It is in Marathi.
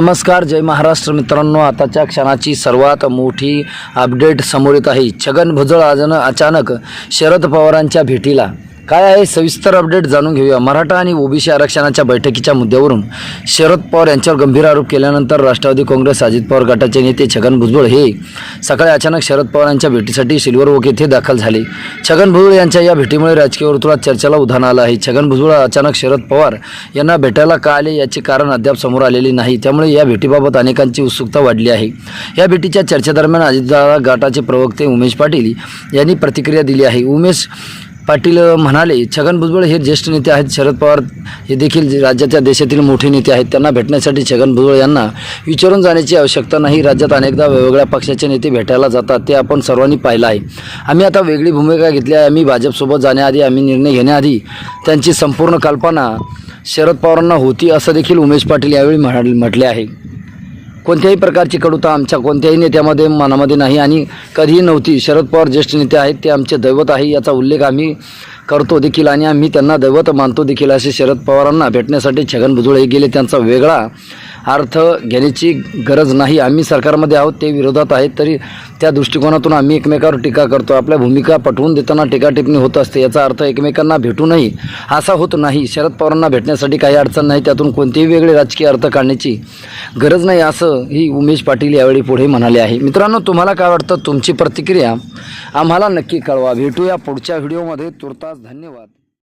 नमस्कार जय महाराष्ट्र मित्रांनो. आताच्या क्षणाची सर्वात मोठी अपडेट समोर येत आहे. छगन भुजळ आजनं अचानक शरद पवारांच्या भेटीला. काय आहे? सविस्तर अपडेट जाणून घेऊया. मराठा आणि ओबीसी आरक्षणाच्या बैठकीच्या मुद्द्यावरून शरद पवार यांच्यावर गंभीर आरोप केल्यानंतर राष्ट्रवादी काँग्रेस अजित पवार गटाचे नेते छगन भुजबळ हे सकाळी अचानक शरद पवार यांच्या भेटीसाठी सिल्वर ओक येथे दाखल झाले. छगन भुजबळ यांच्या या भेटीमुळे राजकीय वर्तुळात चर्चेला उधाण आलं आहे. छगन भुजबळ अचानक शरद पवार यांना भेटायला का आले याचे कारण अद्याप समोर आलेले नाही. त्यामुळे या भेटीबाबत अनेकांची उत्सुकता वाढली आहे. या भेटीच्या चर्चेदरम्यान अजितदादा गटाचे प्रवक्ते उमेश पाटील यांनी प्रतिक्रिया दिली आहे. उमेश पाटील म्हणाले छगन भुजबळ हे ज्येष्ठ नेते आहेत. शरद पवार हे देखील जे राज्याच्या देशातील मोठे नेते आहेत. त्यांना भेटण्यासाठी छगन भुजबळ यांना विचारून जाण्याची आवश्यकता नाही. राज्यात अनेकदा वेगवेगळ्या पक्षाचे नेते भेटायला जातात. ते आपण सर्वांनी पाहिलं आहे. आम्ही आता वेगळी भूमिका घेतली आहे. आम्ही भाजपसोबत जाण्याआधी आम्ही निर्णय घेण्याआधी त्यांची संपूर्ण कल्पना शरद पवारांना होती असं देखील उमेश पाटील यावेळी म्हणाले म्हटले आहे. कोणत्याही प्रकारची कडुता आमच्या कोणत्याही नेत्यामध्ये मनामध्ये नाही आणि कधीही नव्हती. शरद पवार ज्येष्ठ नेते आहेत ते आमचे दैवत आहे याचा उल्लेख आम्ही करतो देखील आणि आम्ही त्यांना दैवत मानतो देखील. असे शरद पवारांना भेटण्यासाठी छगन भुजबळ हे गेले. त्यांचा वेगळा अर्थ घेण्याची गरज नाही. आम्ही सरकारमध्ये आहोत ते विरोधात आहेत तरी त्या दृष्टिकोनातून आम्ही एकमेकावर टीका करतो. आपल्या भूमिका पटवून देताना टीकाटिपणी होत असते. याचा अर्थ एकमेकांना भेटूनही असा होत नाही. शरद पवारांना भेटण्यासाठी काही अडचण नाही. त्यातून कोणतेही वेगळे राजकीय अर्थ काढण्याची गरज नाही असं ही उमेश पाटील यावेळी पुढे म्हणाले आहे. मित्रांनो तुम्हाला काय वाटतं? तुमची प्रतिक्रिया आम्हाला नक्की कळवा. भेटूया पुढच्या व्हिडिओमध्ये. तुर्तास धन्यवाद.